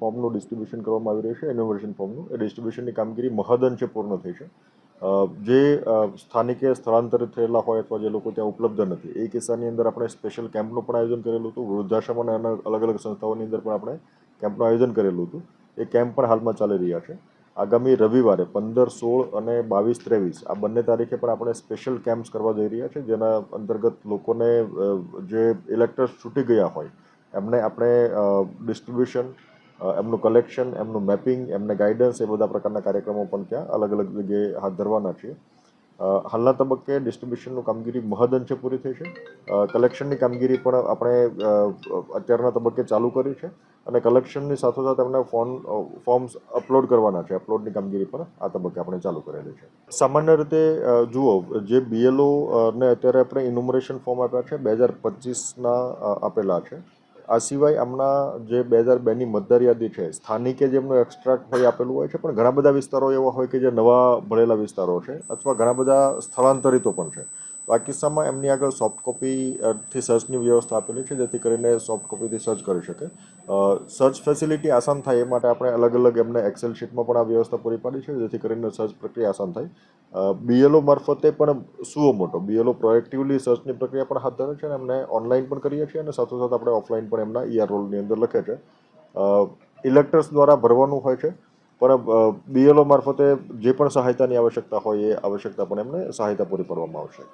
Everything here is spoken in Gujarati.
ફોર્મનું ડિસ્ટ્રીબ્યુશન કરવામાં આવી રહ્યું છે ઇનોવેશન ફોર્મનું. એ ડિસ્ટ્રીબ્યુશનની કામગીરી મહદઅંશે પૂર્ણ થઈ છે. જે સ્થાનિકે સ્થળાંતરિત થયેલા હોય અથવા જે લોકો ત્યાં ઉપલબ્ધ નથી, એ કિસ્સાની અંદર આપણે સ્પેશિયલ કેમ્પનું પણ આયોજન કરેલું હતું. વૃદ્ધાશ્રમ અને અલગ અલગ સંસ્થાઓની અંદર પણ આપણે કેમ્પનું આયોજન કરેલું હતું. એ કેમ્પ પણ હાલમાં ચાલી રહ્યા છે. આગામી રવિવારે પંદર, સોળ અને બાવીસ, ત્રેવીસ આ બંને તારીખે પણ આપણે સ્પેશિયલ કેમ્પ્સ કરવા જઈ રહ્યા છે, જેના અંતર્ગત લોકોને જે ઇલેક્ટર્સ છૂટી ગયા હોય, એમને આપણે ડિસ્ટ્રીબ્યુશન એમનું કલેક્શન એમનું મેપિંગ એમને ગાઈડન્સ એ બધા પ્રકારના કાર્યક્રમો પણ ત્યાં અલગ અલગ જગ્યાએ હાથ ધરવાના છે. હાલના તબક્કે ડિસ્ટ્રીબ્યુશનનું કામગીરી મહદઅંશે પૂરી થઈ છે. કલેક્શનની કામગીરી પણ આપણે અત્યારના તબક્કે ચાલુ કરી છે અને કલેક્શનની સાથોસાથ એમને ફોન ફોર્મ્સ અપલોડ કરવાના છે. અપલોડની કામગીરી પણ આ તબક્કે આપણે ચાલુ કરેલી છે. સામાન્ય રીતે જુઓ, જે બીએલઓ ને અત્યારે આપણે ઇન્યુમરેશન ફોર્મ આપ્યા છે, બે હજાર પચીસના આપેલા છે. આ સિવાય આમના જે બે હજાર બેની મતદાર યાદી છે, સ્થાનિકે જેમનું એક્સ્ટ્રાક્ટ થઈ આપેલું હોય છે, પણ ઘણા બધા વિસ્તારો એવા હોય કે જે નવા ભરેલા વિસ્તારો છે, અથવા ઘણા બધા સ્થળાંતરિતો પણ છે. તો આ કિસ્સામાં એમની આગળ સોફ્ટ કોપીથી સર્ચની વ્યવસ્થા આપેલી છે, જેથી કરીને સોફ્ટ કોપીથી સર્ચ કરી શકે. સર્ચ ફેસિલિટી આસાન થાય એ માટે આપણે અલગ અલગ એમને એક્સેલ શીટમાં પણ આ વ્યવસ્થા પૂરી પાડી છે, જેથી કરીને સર્ચ પ્રક્રિયા આસાન થાય. બીએલઓ મારફતે પણ સુઓ મોટો. બીએલઓ પ્રોએક્ટિવલી સર્ચની પ્રક્રિયા પણ હાથ ધરે છે અને એમને ઓનલાઈન પણ કરીએ છીએ અને સાથોસાથ આપણે ઓફલાઈન પણ એમના ઈઆર રોલની અંદર લખે છે. ઇલેક્ટર્સ દ્વારા ભરવાનું હોય છે, પણ બીએલઓ મારફતે જે પણ સહાયતાની આવશ્યકતા હોય એ આવશ્યકતા પણ એમને સહાયતા પૂરી પાડવામાં આવશે.